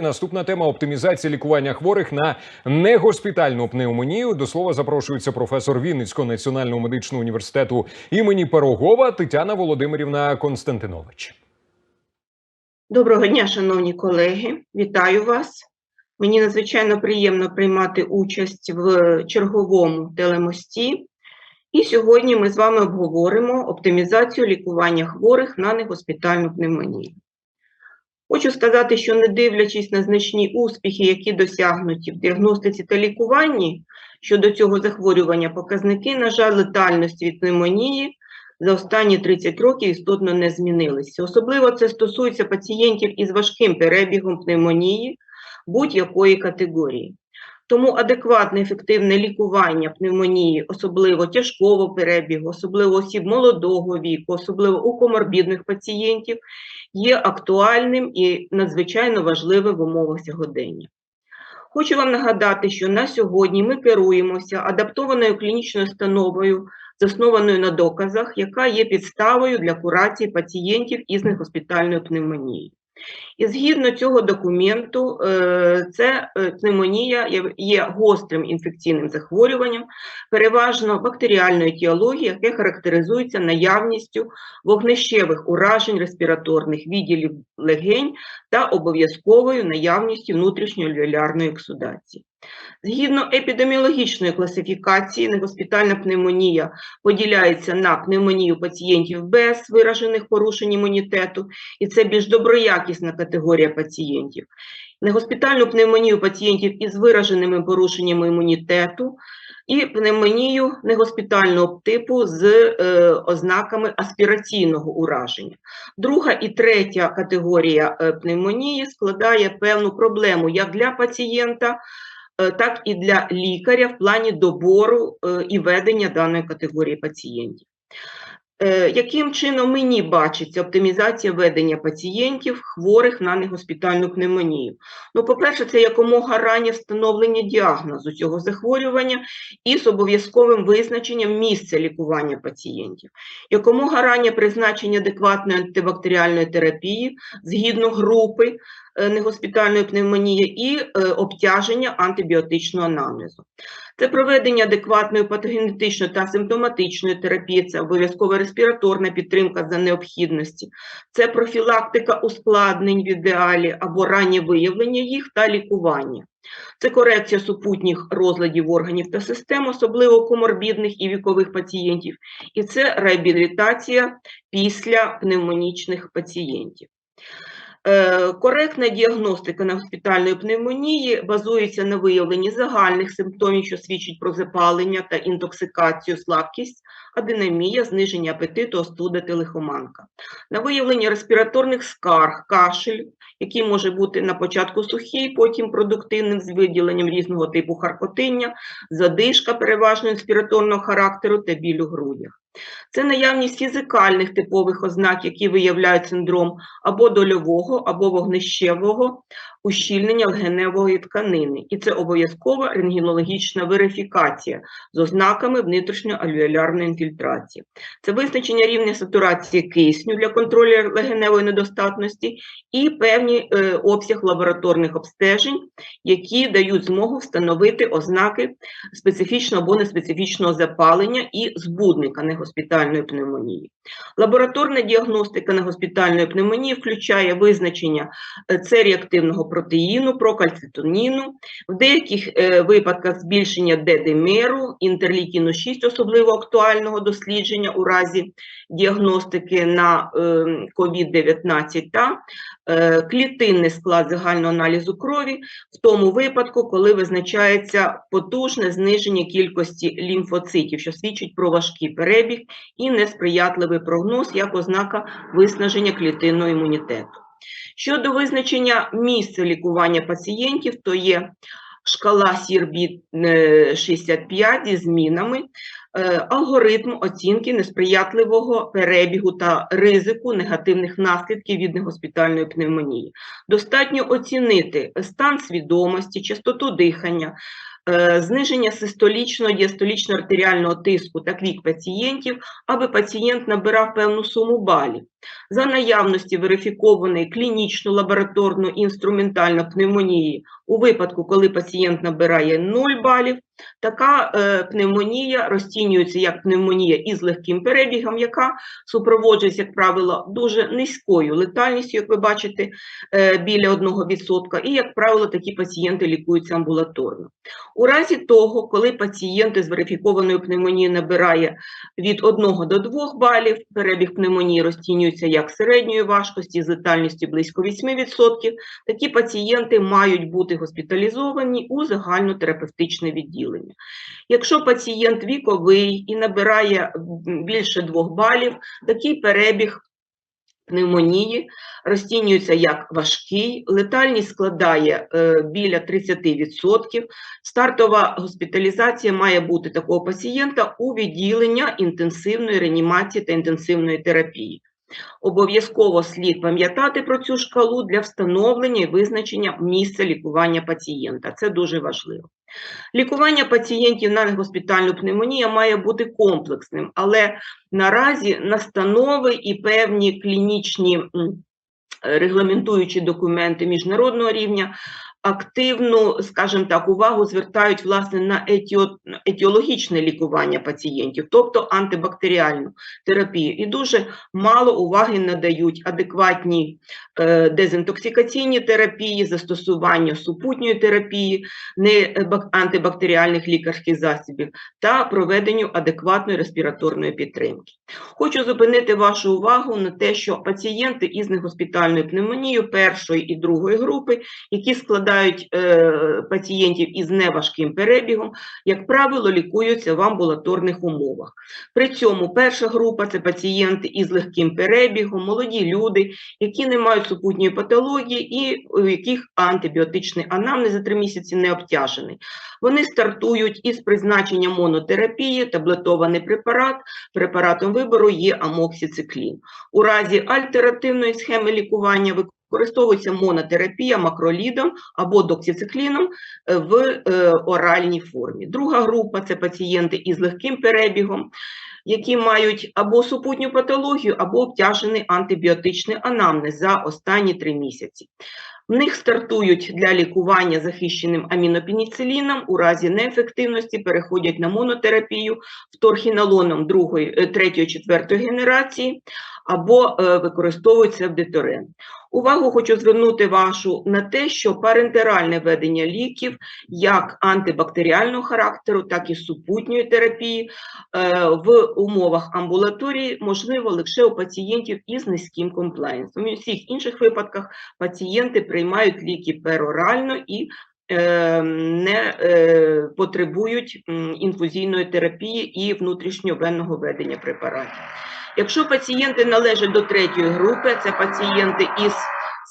Наступна тема оптимізація лікування хворих на негоспітальну пневмонію. До слова запрошується професор Вінницького національного медичного університету імені Пирогова Тетяна Володимирівна Константинович. Доброго дня, шановні колеги, вітаю вас. Мені надзвичайно приємно приймати участь в черговому телемості. І сьогодні ми з вами обговоримо оптимізацію лікування хворих на негоспітальну пневмонію. Хочу сказати, що не дивлячись на значні успіхи, які досягнуті в діагностиці та лікуванні щодо цього захворювання, показники, на жаль, летальності від пневмонії за останні 30 років істотно не змінилися. Особливо це стосується пацієнтів із важким перебігом пневмонії будь-якої категорії. Тому адекватне ефективне лікування пневмонії, особливо тяжкого перебігу, особливо осіб молодого віку, особливо у коморбідних пацієнтів, є актуальним і надзвичайно важливим в умовах сьогодення. Хочу вам нагадати, що на сьогодні ми керуємося адаптованою клінічною установою, заснованою на доказах, яка є підставою для курації пацієнтів із негоспітальною пневмонією. І згідно цього документу, е, це е, пневмонія є гострим інфекційним захворюванням, переважно бактеріальної етіології, яке характеризується наявністю вогнищевих уражень респіраторних відділів легень та обов'язковою наявністю внутрішньоальвеолярної ексудації. Згідно епідеміологічної класифікації, негоспітальна пневмонія поділяється на пневмонію пацієнтів без виражених порушень імунітету, і це більш доброякісна категорія пацієнтів. Негоспітальну пневмонію пацієнтів із вираженими порушеннями імунітету і пневмонію негоспітального типу з е, ознаками аспіраційного ураження. Друга і третя категорія е, пневмонії складає певну проблему як для пацієнта, так і для лікаря в плані добору е, і ведення даної категорії пацієнтів. Е, Яким чином мені бачиться оптимізація ведення пацієнтів, хворих на негоспітальну пневмонію? Ну, по-перше, це якомога раннє встановлення діагнозу цього захворювання і з обов'язковим визначенням місця лікування пацієнтів, якомога раннє призначення адекватної антибактеріальної терапії згідно групи е, негоспітальної пневмонії і е, обтяження антибіотичного анамнезу. Це проведення адекватної патогенетичної та симптоматичної терапії, це обов'язкова респіраторна підтримка за необхідності, це профілактика ускладнень в ідеалі або раннє виявлення їх та лікування. Це корекція супутніх розладів органів та систем, особливо коморбідних і вікових пацієнтів, і це реабілітація після пневмонічних пацієнтів. Е, Коректна діагностика на госпітальної пневмонії базується на виявленні загальних симптомів, що свідчить про запалення та інтоксикацію, слабкість, адинамія, зниження апетиту, остуда та лихоманка. На виявленні респіраторних скарг, кашель, який може бути на початку сухий, потім продуктивним з виділенням різного типу харкотиння, задишка переважно респіраторного характеру та біль у грудях. Це наявність фізикальних типових ознак, які виявляють синдром або дольового, або вогнищевого ущільнення легеневої тканини. І це обов'язкова рентгенологічна верифікація з ознаками внутрішньоальвеолярної інфільтрації. Це визначення рівня сатурації кисню для контролю легеневої недостатності і певний е, обсяг лабораторних обстежень, які дають змогу встановити ознаки специфічного або неспецифічного запалення і збудника негоспітальної пневмонії. Лабораторна діагностика негоспітальної пневмонії включає визначення С-реактивного протеїну, прокальцитоніну, в деяких е, випадках збільшення Д-димеру, інтерлікіну 6, особливо актуального дослідження у разі діагностики на COVID-19 та е, клітинний склад загального аналізу крові в тому випадку, коли визначається потужне зниження кількості лімфоцитів, що свідчить про важкий перебіг і несприятливий прогноз як ознака виснаження клітинного імунітету. Щодо визначення місця лікування пацієнтів, то є шкала Сірбі 65 зі змінами, е, алгоритм оцінки несприятливого перебігу та ризику негативних наслідків від негоспітальної пневмонії. Достатньо оцінити стан свідомості, частоту дихання, е, зниження систолічного діастолічно артеріального тиску та квік пацієнтів, аби пацієнт набирав певну суму балів. За наявності верифікованої клінічно лабораторно інструментально пневмонії у випадку, коли пацієнт набирає 0 балів, така е, пневмонія розцінюється як пневмонія із легким перебігом, яка супроводжується, як правило, дуже низькою летальністю, як ви бачите, е, біля 1%, і, як правило, такі пацієнти лікуються амбулаторно. У разі того, коли пацієнт з верифікованою пневмонією набирає від 1 до 2 балів, перебіг пневмонії розцінюється як середньої важкості з летальністю близько 8%, такі пацієнти мають бути госпіталізовані у загальнотерапевтичне відділення. Якщо пацієнт віковий і набирає більше 2 балів, такий перебіг пневмонії розцінюється як важкий, летальність складає е, біля 30%. Стартова госпіталізація має бути такого пацієнта у відділення інтенсивної реанімації та інтенсивної терапії. Обов'язково слід пам'ятати про цю шкалу для встановлення і визначення місця лікування пацієнта. Це дуже важливо. Лікування пацієнтів на негоспітальну пневмонію має бути комплексним, але наразі настанови і певні клінічні регламентуючі документи міжнародного рівня активну, скажімо так, увагу звертають власне на етіо, етіологічне лікування пацієнтів, тобто антибактеріальну терапію. І дуже мало уваги надають адекватній е, дезінтоксикаційній терапії, застосуванню супутньої терапії, не е, антибактеріальних лікарських засобів та проведенню адекватної респіраторної підтримки. Хочу зупинити вашу увагу на те, що пацієнти із негоспітальною пневмонією першої і другої групи, які складають е, пацієнтів із неважким перебігом, як правило, лікуються в амбулаторних умовах. При цьому перша група це пацієнти із легким перебігом, молоді люди, які не мають супутньої патології і у яких антибіотичний анамнез за три місяці не обтяжений. Вони стартують із призначення монотерапії, таблетований препарат. Препаратом вибору є амоксициклін. У разі альтернативної схеми лікування використовується монотерапія макролідом або доксицикліном е, в е, оральній формі. Друга група це пацієнти із легким перебігом, які мають або супутню патологію, або обтяжений антибіотичний анамнез за останні три місяці. В них стартують для лікування захищеним амінопеніциліном, у разі неефективності переходять на монотерапію вторхінолоном другої, е, третьої, четвертої генерації або е, використовують севдеторен. Увагу хочу звернути вашу на те, що парентеральне введення ліків як антибактеріального характеру, так і супутньої терапії е, в умовах амбулаторії можливо лише у пацієнтів із низьким комплаєнсом. У всіх інших випадках пацієнти приймають ліки перорально і е, не потребують інфузійної терапії і внутрішньовенного введення препаратів. Якщо пацієнти належать до третьої групи, це пацієнти із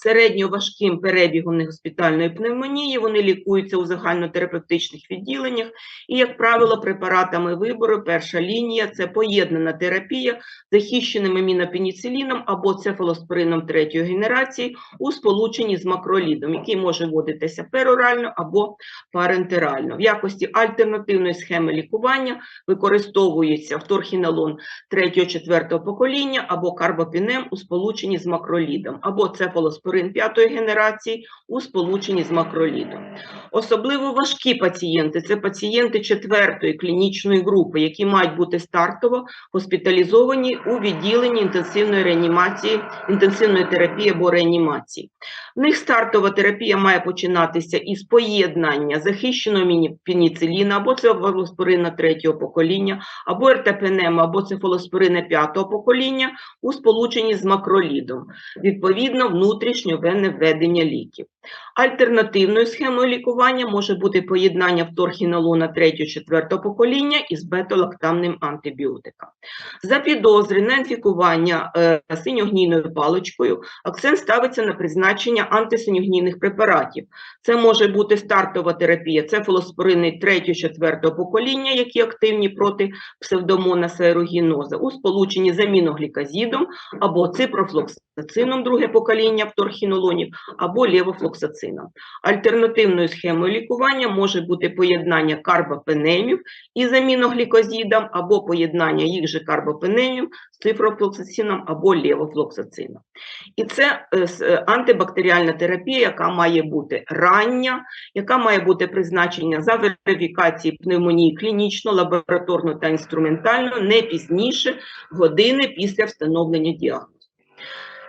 середньоважким перебігом негоспітальної пневмонії, вони лікуються у загальнотерапевтичних відділеннях і, як правило, препаратами вибору перша лінія це поєднана терапія з захищеним амінопеніциліном або цефалоспорином третьої генерації у сполученні з макролідом, який може вводитися перорально або парентерально. В якості альтернативної схеми лікування використовується вторхінолон 3-4 покоління або карбопінем у сполученні з макролідом, або цефалоспорин 5 генерації у сполученні з макролідом. Особливо важкі пацієнти це пацієнти четвертої клінічної групи, які мають бути стартово госпіталізовані у відділенні інтенсивної реанімації, інтенсивної терапії або реанімації. В них стартова терапія має починатися із поєднання захищеного пеніциліна або цефалоспорина третього покоління, або ертапенема, або цефалоспорина п'ятого покоління у сполученні з макролідом, відповідно внутрішньовенне введення ліків. Альтернативною схемою лікування може бути поєднання вторхінолона 3-4 покоління із бета-лактамним антибіотиком. За підозри на інфікування е, синьогнійною паличкою акцент ставиться на призначення антисиньогнійних препаратів. Це може бути стартова терапія цефалоспорини 3-4 покоління, які активні проти псевдомонаса аерогіноза у сполученні з аміноглікозідом або ципрофлоксацином друге покоління, вторхінолоном або левофлоксацином. Альтернативною схемою лікування може бути поєднання карбапенемів із аміноглікозідом або поєднання їх же карбапенемів з цифрофлоксацином або левофлоксацином. І це е, е, антибактеріальна терапія, яка має бути рання, яка має бути призначення за верифікації пневмонії клінічно, лабораторно та інструментально не пізніше години після встановлення діагнозу.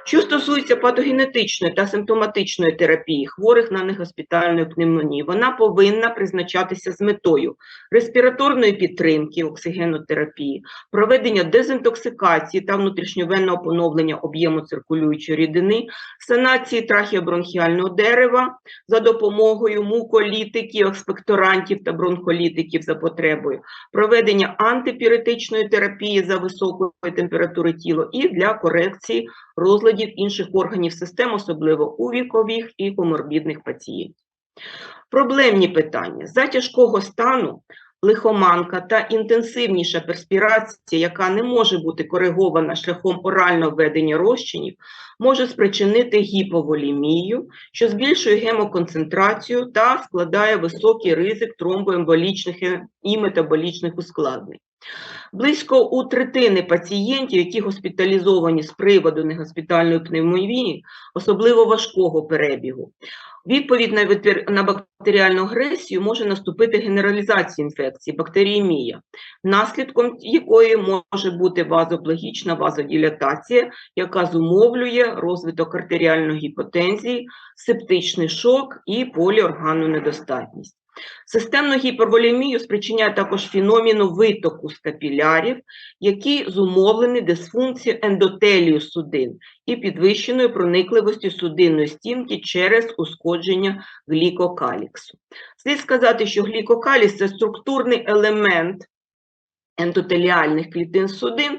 Що стосується патогенетичної та симптоматичної терапії хворих на негоспітальну пневмонію, вона повинна призначатися з метою респіраторної підтримки оксигенотерапії, проведення дезінтоксикації та внутрішньовенного поновлення об'єму циркулюючої рідини, санації трахеобронхіального дерева за допомогою муколітиків, експекторантів та бронхолітиків за потребою, проведення антипіретичної терапії за високої температури тіла і для корекції розладів інших органів систем, особливо у вікових і коморбідних пацієнтів. Проблемні питання. За тяжкого стану лихоманка та інтенсивніша перспірація, яка не може бути коригована шляхом орального введення розчинів, може спричинити гіповолімію, що збільшує гемоконцентрацію та складає високий ризик тромбоемболічних і метаболічних ускладнень. Близько у третини пацієнтів, які госпіталізовані з приводу негоспітальної пневмонії, особливо важкого перебігу, відповідь на, бактеріальну агресію може наступити генералізація інфекції, бактеріємія, наслідком якої може бути вазоблогічна вазодилатація, яка зумовлює розвиток артеріальної гіпотензії, септичний шок і поліорганну недостатність. Системну гіперволемію спричиняє також феномену витоку з капілярів, який зумовлений дисфункцією ендотелію судин і підвищеною проникливості судинної стінки через ушкодження глікокаліксу. Слід сказати, що глікокаліс – це структурний елемент ендотеліальних клітин судин,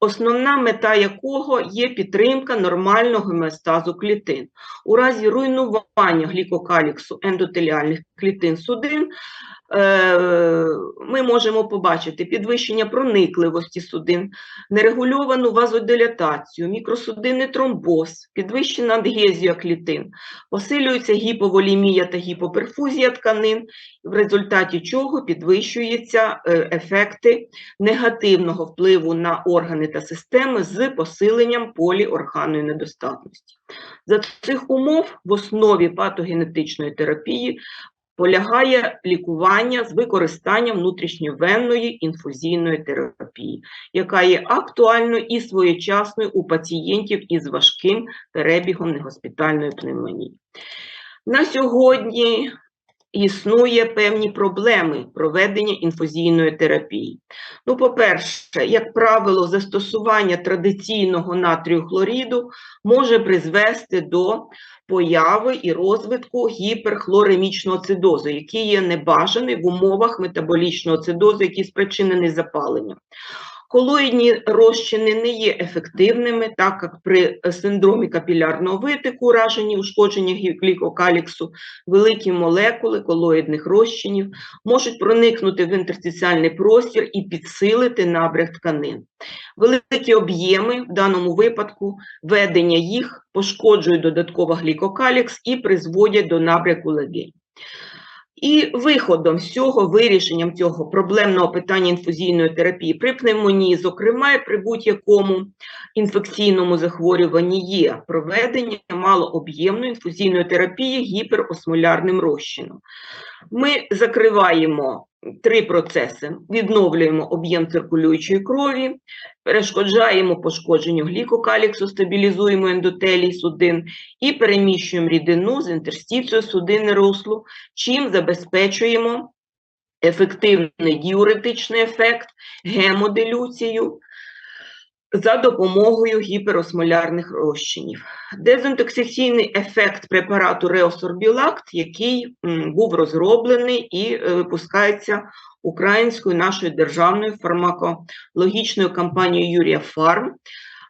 основна мета якого є підтримка нормального гомеостазу клітин. У разі руйнування глікокаліксу ендотеліальних клітин судин ми можемо побачити підвищення проникливості судин, нерегульовану вазодилатацію, мікросудинний тромбоз, підвищена адгезія клітин, посилюється гіповолімія та гіпоперфузія тканин, в результаті чого підвищуються е, ефекти негативного впливу на органи та системи з посиленням поліорганної недостатності. За цих умов в основі патогенетичної терапії полягає лікування з використанням внутрішньовенної інфузійної терапії, яка є актуальною і своєчасною у пацієнтів із важким перебігом негоспітальної пневмонії. На сьогодні існує певні проблеми проведення інфузійної терапії. Ну, по-перше, як правило, застосування традиційного натрію хлоріду може призвести до появи і розвитку гіперхлоремічного цидозу, який є небажаний в умовах метаболічного цидозу, який спричинений запаленням. Колоїдні розчини не є ефективними, так як при е, синдромі капілярного витику, ураженні ушкодження глікокаліксу, великі молекули колоїдних розчинів можуть проникнути в інтерстиціальний простір і підсилити набряк тканин. Великі об'єми, в даному випадку, ведення їх пошкоджують додатково глікокалікс і призводять до набряку легень. І виходом з цього, вирішенням цього проблемного питання інфузійної терапії при пневмонії, зокрема, і при будь-якому інфекційному захворюванні є проведення малооб'ємної інфузійної терапії гіперосмолярним розчином. Ми закриваємо три процеси: відновлюємо об'єм циркулюючої крові, перешкоджаємо пошкодженню глікокаліксу, стабілізуємо ендотелій судин і переміщуємо рідину з інтерстіцією судини руслу, чим забезпечуємо ефективний діуретичний ефект, гемодилюцію за допомогою гіперосмолярних розчинів. Дезінтоксикаційний ефект препарату Реосорбілакт, який був розроблений і е, випускається українською нашою державною фармакологічною компанією Юрія Фарм,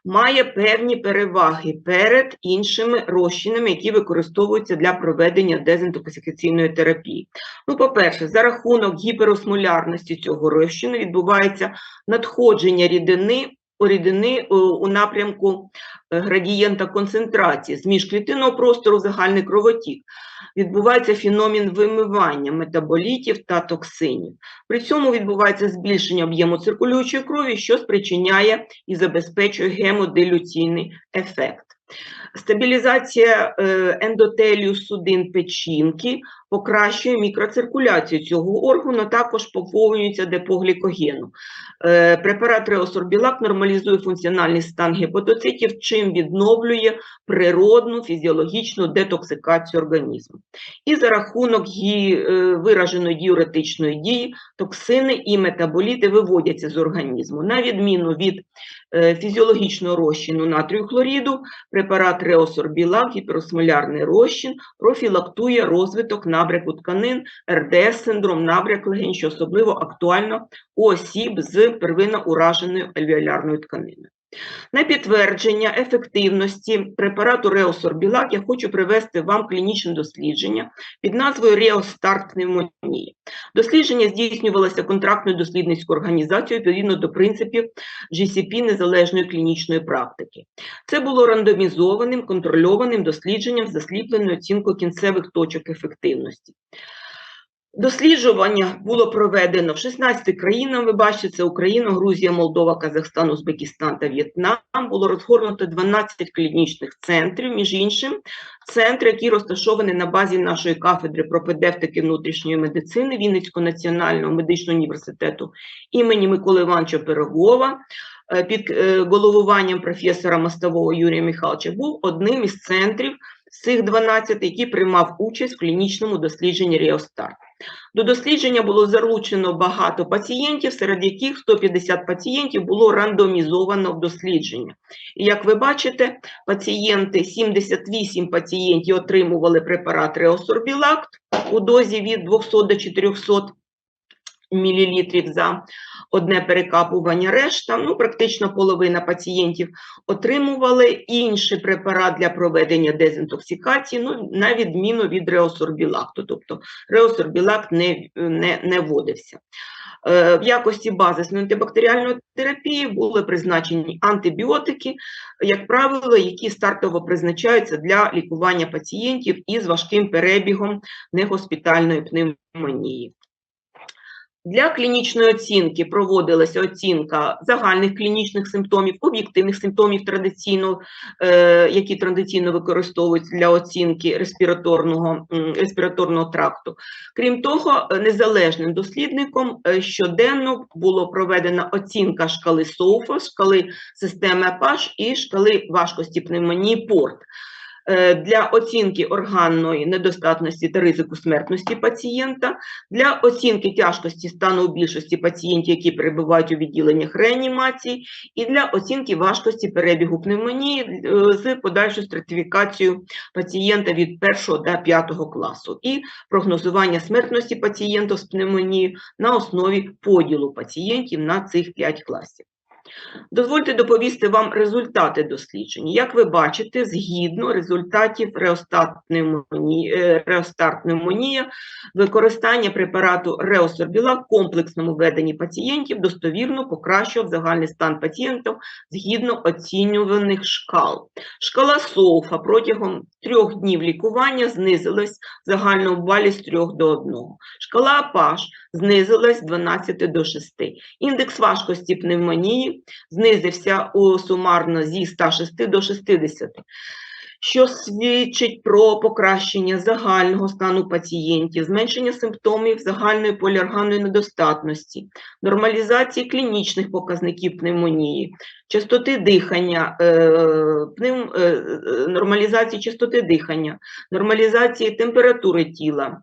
має певні переваги перед іншими розчинами, які використовуються для проведення дезінтоксикаційної терапії. Ну, по-перше, за рахунок гіперосмолярності цього розчину відбувається надходження рідини рідини е, у напрямку е, градієнта концентрації з міжклітинного простору загальний кровотік. Відбувається феномен вимивання метаболітів та токсинів. При цьому відбувається збільшення об'єму циркулюючої крові, що спричиняє і забезпечує гемодилюційний ефект. Стабілізація е, ендотелію судин печінки покращує мікроциркуляцію цього органу, також поповнюється депо глікогену. Е, Препарат Реосорбілак нормалізує функціональний стан гепатоцитів, чим відновлює природну фізіологічну детоксикацію організму. І за рахунок гі- е, вираженої діуретичної дії токсини і метаболіти виводяться з організму. На відміну від е, фізіологічного розчину натрію хлоріду, препарат Реосорбілак, гіперосмолярний розчин, профілактує розвиток набряку тканин, РДС синдром, набряк легень, що особливо актуально у осіб з первинно ураженою альвеолярною тканиною. На підтвердження ефективності препарату Реосорбілак я хочу привести вам клінічне дослідження під назвою Реостарт пневмонії. Дослідження здійснювалося контрактною дослідницькою організацією відповідно до принципів GCP незалежної клінічної практики. Це було рандомізованим, контрольованим дослідженням з засліпленою оцінкою кінцевих точок ефективності. Досліджування було проведено в 16 країнах. Ви бачите, це Україна, Грузія, Молдова, Казахстан, Узбекистан та В'єтнам. Було розгорнуто 12 клінічних центрів. Між іншим, центр, який розташований на базі нашої кафедри пропедевтики внутрішньої медицини Вінницького національного медичного університету імені Миколи Івановича Пирогова е, під е, головуванням професора Мостового Юрія Михайловича, був одним із центрів з цих 12, який приймав участь в клінічному дослідженні Ріостарт. До дослідження було залучено багато пацієнтів, серед яких 150 пацієнтів було рандомізовано в дослідження. І як ви бачите, пацієнти, 78 пацієнтів отримували препарат Реосорбілакт у дозі від 200 до 400 мл за одне перекапування. Решта, ну практично половина пацієнтів отримували інший препарат для проведення дезінтоксикації, ну, на відміну від реосорбілакту, тобто реосорбілакт не, не, не вводився. Е, В якості базисної антибактеріальної терапії були призначені антибіотики, як правило, які стартово призначаються для лікування пацієнтів із важким перебігом негоспітальної пневмонії. Для клінічної оцінки проводилася оцінка загальних клінічних симптомів, об'єктивних симптомів традиційно, е, які традиційно використовуються для оцінки респіраторного, респіраторного тракту. Крім того, незалежним дослідником е, щоденно було проведена оцінка шкали СОУФа, шкали системи АПАШ і шкали важкості пневмонії ПОРТ. Е, Для оцінки органної недостатності та ризику смертності пацієнта, для оцінки тяжкості стану у більшості пацієнтів, які перебувають у відділеннях реанімації, і для оцінки важкості перебігу пневмонії е, з подальшою стратифікацією пацієнта від 1 до 5 класу, і прогнозування смертності пацієнта з пневмонією на основі поділу пацієнтів на цих 5 класів. Дозвольте доповісти вам результати досліджень. Як ви бачите, згідно результатів е, реостарт пневмонія, використання препарату Реосорбілак в комплексному веденні пацієнтів достовірно покращував загальний стан пацієнтів згідно оцінюваних шкал. Шкала СОУФа протягом трьох днів лікування знизилась в загальному балі з 3 до 1. Шкала АПАШ знизилась з 12 до 6. Індекс важкості пневмонії знизився у сумарно зі 106 до 60, що свідчить про покращення загального стану пацієнтів, зменшення симптомів загальної поліорганної недостатності, нормалізації клінічних показників пневмонії, частоти дихання, е, пневм, е, е, нормалізації частоти дихання, нормалізації температури тіла,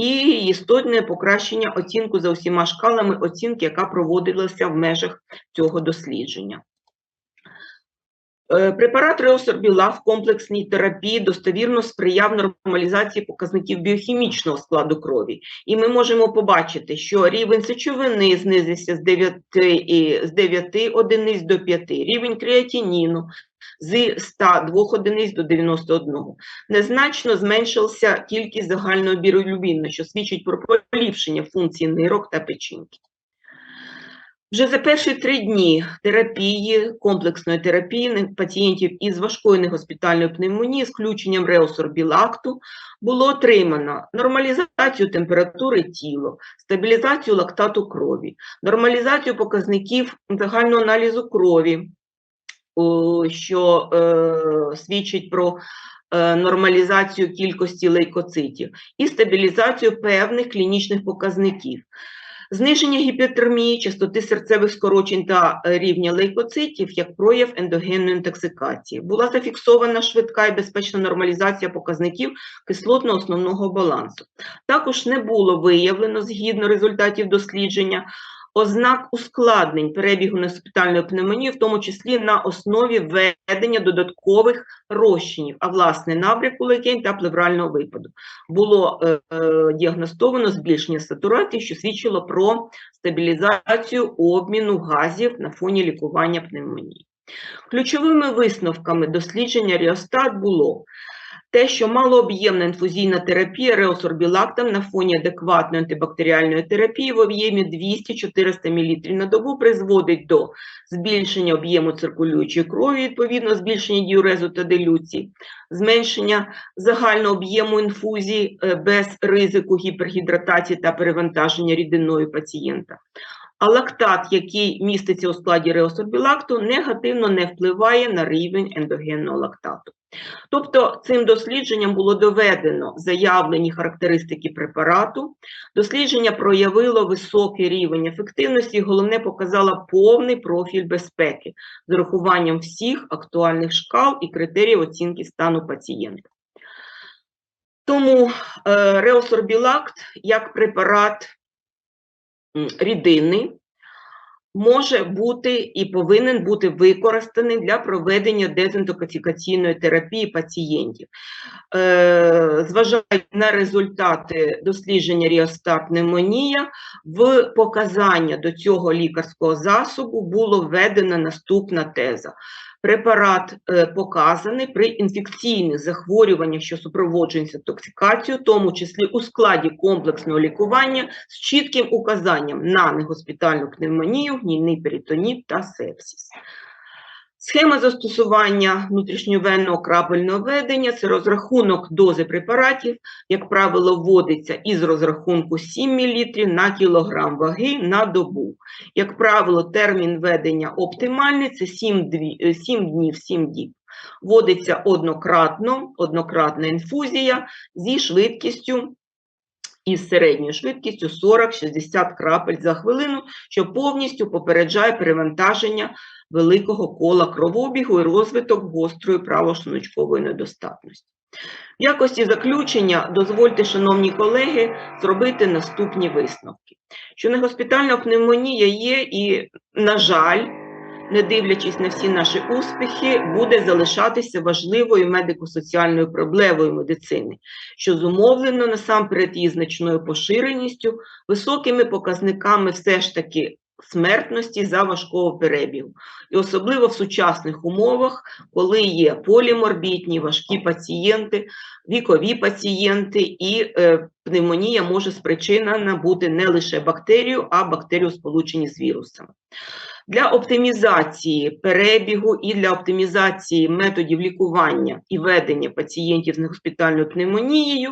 і істотне покращення оцінку за усіма шкалами оцінки, яка проводилася в межах цього дослідження. Е, Препарат Реосорбіла в комплексній терапії достовірно сприяв нормалізації показників біохімічного складу крові. І ми можемо побачити, що рівень сечовини знизився з 9, з 9 одиниць до 5, рівень креатиніну з 102 одиниць до 91. Незначно зменшилася кількість загального біролюбіну, що свідчить про поліпшення функції нирок та печінки. Вже за перші три дні терапії, комплексної терапії пацієнтів із важкою негоспітальною пневмонією з включенням реосорбілакту було отримано нормалізацію температури тіла, стабілізацію лактату крові, нормалізацію показників загального аналізу крові, що е, свідчить про е, нормалізацію кількості лейкоцитів і стабілізацію певних клінічних показників. Зниження гіпертермії, частоти серцевих скорочень та е, рівня лейкоцитів як прояв ендогенної інтоксикації. Була зафіксована швидка і безпечна нормалізація показників кислотно-основного балансу. Також не було виявлено, згідно результатів дослідження, ознак ускладнень перебігу госпітальної пневмонії, в тому числі на основі введення додаткових розчинів, а власне набряку легень та плеврального випаду. Було е, е, діагностовано збільшення сатурації, що свідчило про стабілізацію обміну газів на фоні лікування пневмонії. Ключовими висновками дослідження Ріостат було те, що малооб'ємна інфузійна терапія реосорбілактом на фоні адекватної антибактеріальної терапії в об'ємі 200-400 мл на добу призводить до збільшення об'єму циркулюючої крові, відповідно збільшення діурезу та делюції, зменшення загального об'єму інфузії е, без ризику гіпергідратації та перевантаження рідиною пацієнта. А лактат, який міститься у складі реосорбілакту, негативно не впливає на рівень ендогенного лактату. Тобто цим дослідженням було доведено заявлені характеристики препарату. Дослідження проявило високий рівень ефективності і головне показало повний профіль безпеки з урахуванням всіх актуальних шкал і критеріїв оцінки стану пацієнта. Тому реосорбілакт як препарат м, рідинний може бути і повинен бути використаний для проведення дезінтоксикаційної терапії пацієнтів. Е, Зважаючи на результати дослідження Ріостат пневмонія, в показання до цього лікарського засобу було введена наступна теза. Препарат е, показаний при інфекційних захворюваннях, що супроводжуються токсикацією, в тому числі у складі комплексного лікування з чітким указанням на негоспітальну пневмонію, гнійний перитоніт та сепсис. Схема застосування внутрішньовенного крапельного введення – це розрахунок дози препаратів, як правило, вводиться із розрахунку 7 мл на кілограм ваги на добу. Як правило, термін введення оптимальний – це 7, е, 7 днів, 7 діб. Вводиться однократно, однократна інфузія зі швидкістю із середньою швидкістю 40-60 крапель за хвилину, що повністю попереджає перевантаження великого кола кровообігу і розвиток гострої правошлуночкової недостатності. В якості заключення дозвольте, шановні колеги, зробити наступні висновки. Що негоспітальна пневмонія є і, на жаль, не дивлячись на всі наші успіхи, буде залишатися важливою медико-соціальною проблемою медицини, що зумовлено насамперед її значною поширеністю, високими показниками все ж таки смертності за важкого перебігу. І особливо в сучасних умовах, коли є поліморбітні, важкі пацієнти, вікові пацієнти, і е, пневмонія може спричинена бути не лише бактерію, а бактерію сполучені з вірусами. Для оптимізації перебігу і для оптимізації методів лікування і ведення пацієнтів з негоспітальною пневмонією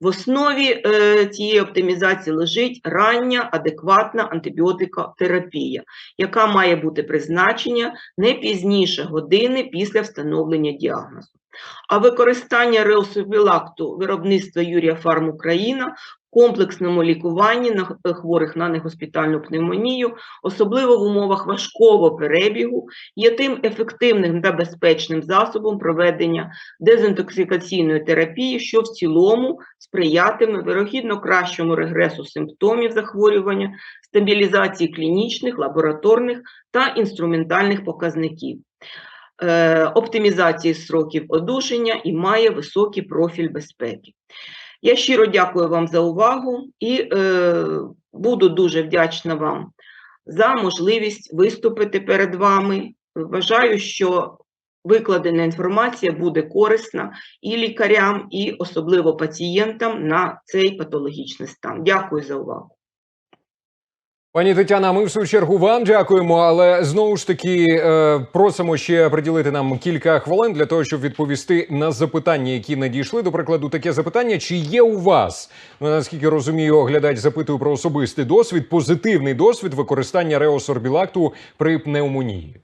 в основі е, цієї оптимізації лежить рання адекватна антибіотикотерапія, яка має бути призначення не пізніше години після встановлення діагнозу. А використання реособілакту виробництва Юрія Фарм Україна комплексному лікуванні на хворих на негоспітальну пневмонію, особливо в умовах важкого перебігу, є тим ефективним та безпечним засобом проведення дезінтоксикаційної терапії, що в цілому сприятиме вирогідно кращому регресу симптомів захворювання, стабілізації клінічних, лабораторних та інструментальних показників. е, Оптимізації сроків одужання і має високий профіль безпеки. Я щиро дякую вам за увагу і е, буду дуже вдячна вам за можливість виступити перед вами. Вважаю, що викладена інформація буде корисна і лікарям, і особливо пацієнтам на цей патологічний стан. Дякую за увагу. Пані Тетяна, ми в свою чергу вам дякуємо, але знову ж таки е, просимо ще приділити нам кілька хвилин для того, щоб відповісти на запитання, які надійшли. До прикладу, таке запитання: чи є у вас, ну, наскільки розумію, оглядач запитую про особистий досвід, позитивний досвід використання реосорбілакту при пневмонії?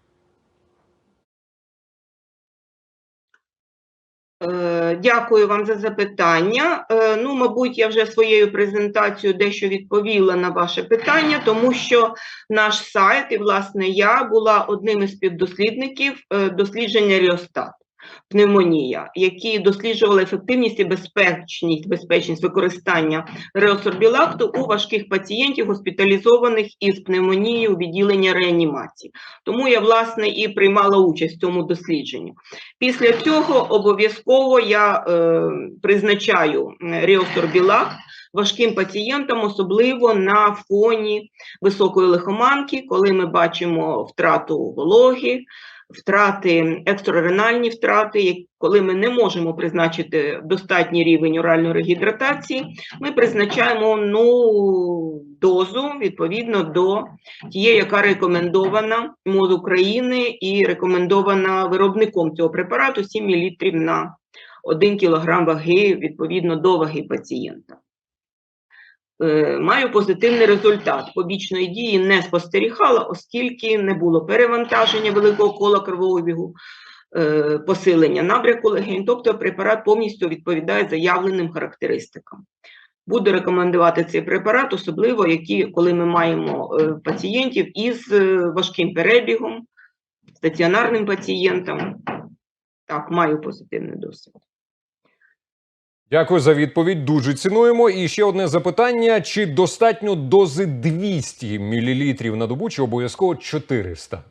Дякую вам за запитання. Е, Ну, мабуть, я вже своєю презентацією дещо відповіла на ваше питання, тому що наш сайт і, власне, я була одним із співдослідників е, дослідження Ріостат. Пневмонія, які досліджували ефективність і безпечність, безпечність використання реосорбілакту у важких пацієнтів, госпіталізованих із пневмонією у відділенні реанімації. Тому я, власне, і приймала участь в цьому дослідженні. Після цього обов'язково я е, призначаю реосорбілакт важким пацієнтам, особливо на фоні високої лихоманки, коли ми бачимо втрату вологи, втрати, екстраренальні втрати, коли ми не можемо призначити достатній рівень оральної регідратації, ми призначаємо ну, дозу відповідно до тієї, яка рекомендована МОЗ України і рекомендована виробником цього препарату 7 мл на 1 кг ваги відповідно до ваги пацієнта. Е, Маю позитивний результат. Побічної дії не спостерігала, оскільки не було перевантаження великого кола кровообігу, е, посилення набряку легень, тобто препарат повністю відповідає заявленим характеристикам. Буду рекомендувати цей препарат, особливо які, коли ми маємо е, пацієнтів із важким перебігом, стаціонарним пацієнтам. Так, маю позитивний досвід. Дякую за відповідь. Дуже цінуємо. І ще одне запитання: чи достатньо дози 200 мл на добу, чи обов'язково 400?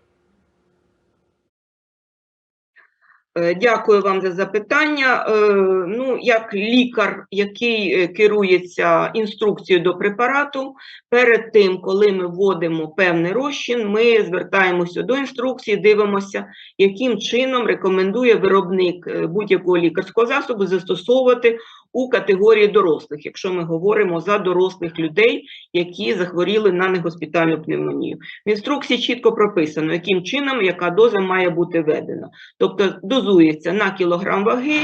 Дякую вам за запитання. Е, Ну, як лікар, який е, керується інструкцією до препарату, перед тим, коли ми вводимо певний розчин, ми звертаємося до інструкції, дивимося, яким чином рекомендує виробник е, будь-якого лікарського засобу застосовувати у категорії дорослих, якщо ми говоримо за дорослих людей, які захворіли на негоспітальну пневмонію. В інструкції чітко прописано, яким чином яка доза має бути введена. Тобто дозується на кілограм ваги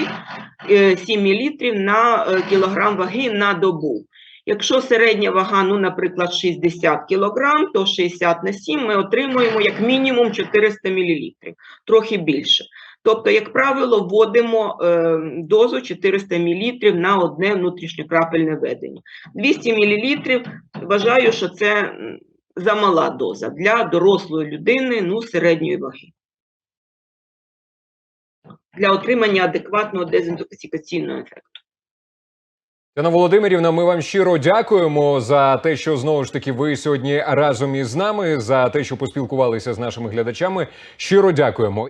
е, 7 мл на е, кілограм ваги на добу. Якщо середня вага, ну, наприклад, 60 кг, то 60 на 7 ми отримуємо як мінімум 400 мл, трохи більше. Тобто, як правило, вводимо е, дозу 400 мл на одне внутрішньокрапельне введення. 200 мл вважаю, що це замала доза для дорослої людини ну, середньої ваги для отримання адекватного дезінтоксикаційного ефекту. Тетяна Володимирівна, ми вам щиро дякуємо за те, що знову ж таки ви сьогодні разом із нами, за те, що поспілкувалися з нашими глядачами. Щиро дякуємо.